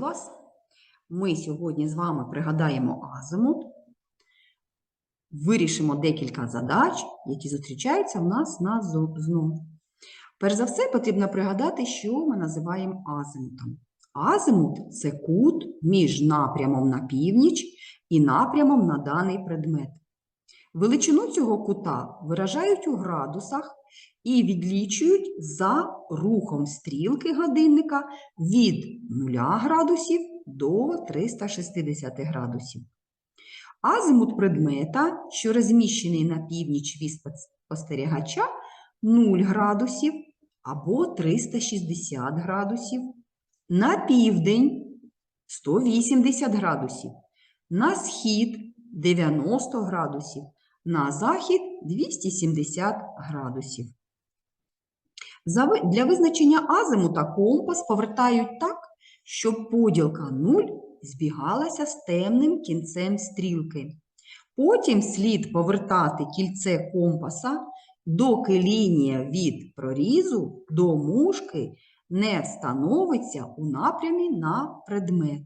час. Ми сьогодні з вами пригадаємо азимут, вирішимо декілька задач, які зустрічаються в нас на зо- ЗНО. Перш за все, потрібно пригадати, що ми називаємо азимутом. Азимут це кут між напрямом на північ і напрямом на даний предмет. Величину цього кута виражають у градусах і відлічують за рухом стрілки годинника від 0 градусів до 360 градусів. Азимут предмета, що розміщений на північ від спостерігача, 0 градусів або 360 градусів. На південь 180 градусів. На схід 90 градусів. На захід 270 градусів. Для визначення азимута компас повертають так, щоб поділка 0 збігалася з темним кінцем стрілки. Потім слід повертати кільце компаса, доки лінія від прорізу до мушки не встановиться у напрямі на предмет.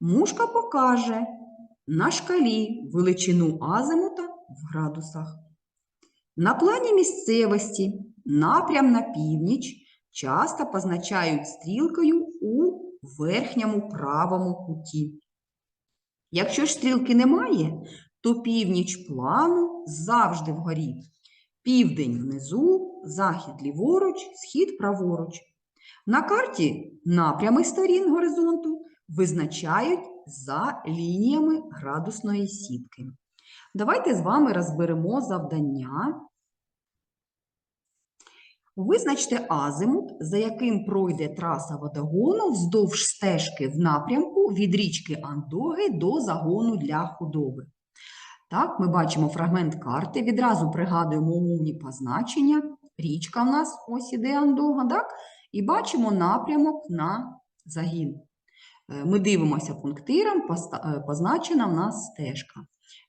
Мушка покаже на шкалі величину азимута в градусах. На плані місцевості напрям на північ часто позначають стрілкою у верхньому правому куті. Якщо ж стрілки немає, то північ плану завжди вгорі. Південь внизу, захід ліворуч, схід праворуч. На карті напрями сторін горизонту визначають за лініями градусної сітки. Давайте з вами розберемо завдання. Визначте азимут, за яким пройде траса водогону вздовж стежки в напрямку від річки Андоги до загону для худоби. Так, ми бачимо фрагмент карти, відразу пригадуємо умовні позначення. Річка в нас ось іде Андога, так? І бачимо напрямок на загін. Е, Ми дивимося пунктиром, е, позначена в нас стежка.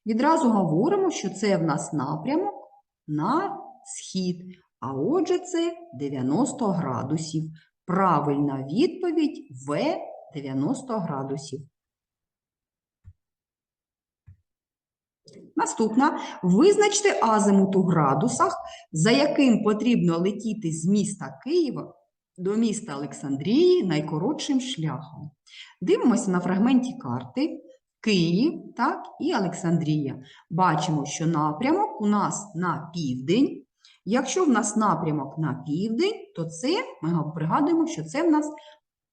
Відразу говоримо, що це в нас напрямок на схід, а отже, це 90 градусів. Правильна відповідь В 90 градусів. Наступна. Визначте азимут у градусах, за яким потрібно летіти з міста Києва до міста Олександрії найкоротшим шляхом. Дивимося на фрагменті карти. Київ так, і Олександрія. Бачимо, що напрямок у нас на південь. Якщо в нас напрямок на південь, то це ми пригадуємо, що це в нас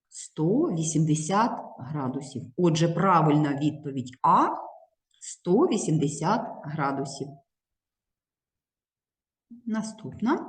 180 градусів. Отже, правильна відповідь А 180 градусів. Наступна.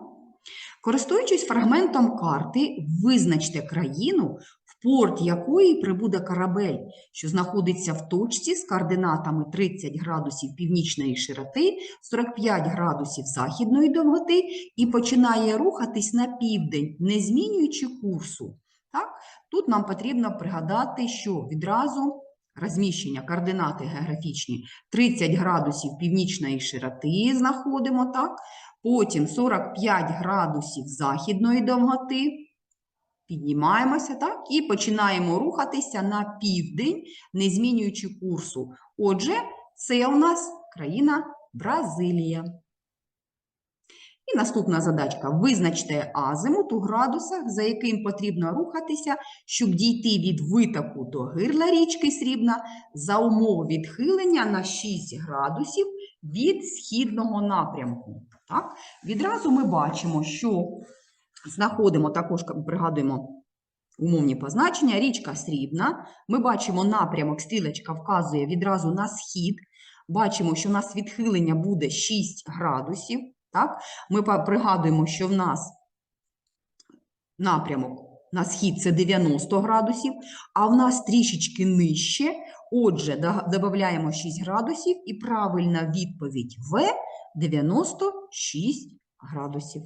Користуючись фрагментом карти, визначте країну, порт якої прибуде корабель, що знаходиться в точці з координатами 30 градусів північної широти, 45 градусів західної довготи і починає рухатись на південь, не змінюючи курсу. Так? Тут нам потрібно пригадати, що відразу розміщення координати географічні 30 градусів північної широти знаходимо, так? Потім 45 градусів західної довготи. Піднімаємося, так? І починаємо рухатися на південь, не змінюючи курсу. Отже, це у нас країна Бразилія. І наступна задачка. Визначте азимут у градусах, за яким потрібно рухатися, щоб дійти від витоку до гирла річки Срібна за умови відхилення на 6 градусів від східного напрямку. Так? Відразу ми бачимо, що знаходимо також, пригадуємо умовні позначення, річка Срібна. Ми бачимо напрямок, стрілочка вказує відразу на схід. Бачимо, що у нас відхилення буде 6 градусів. Так? Ми пригадуємо, що в нас напрямок на схід це 90 градусів, а в нас трішечки нижче. Отже, додаємо 6 градусів і правильна відповідь В 96 градусів.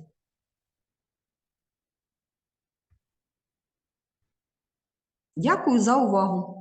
Дякую за увагу!